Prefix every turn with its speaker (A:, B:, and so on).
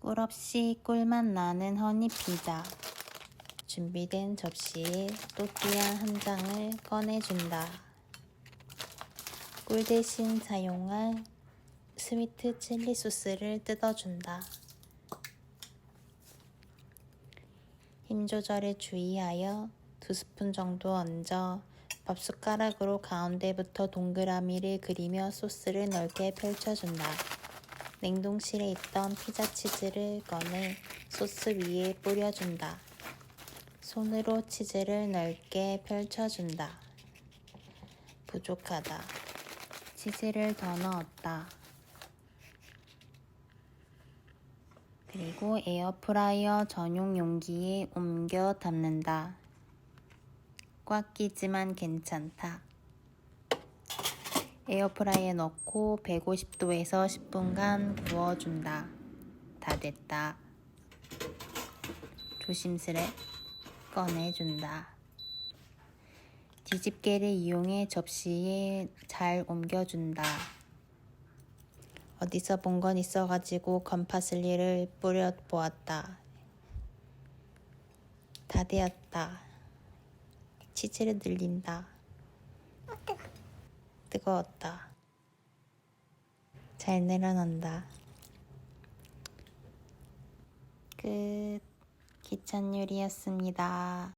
A: 꿀 없이 꿀맛 나는 허니 피자. 준비된 접시에 또띠아 한 장을 꺼내준다. 꿀 대신 사용할 스위트 칠리 소스를 뜯어준다. 힘 조절에 주의하여 두 스푼 정도 얹어 밥 숟가락으로 가운데부터 동그라미를 그리며 소스를 넓게 펼쳐준다. 냉동실에 있던 피자 치즈를 꺼내 소스 위에 뿌려준다. 손으로 치즈를 넓게 펼쳐준다. 부족하다. 치즈를 더 넣었다. 그리고 에어프라이어 전용 용기에 옮겨 담는다. 꽉 끼지만 괜찮다. 에어프라이에 넣고 150도에서 10분간 구워준다. 다 됐다. 조심스레 꺼내준다. 뒤집개를 이용해 접시에 잘 옮겨준다. 어디서 본 건 있어가지고 건파슬리를 뿌려 보았다. 다 되었다. 치즈를 늘린다. 뜨거웠다. 잘 내려놓는다. 끝. 기찬 요리였습니다.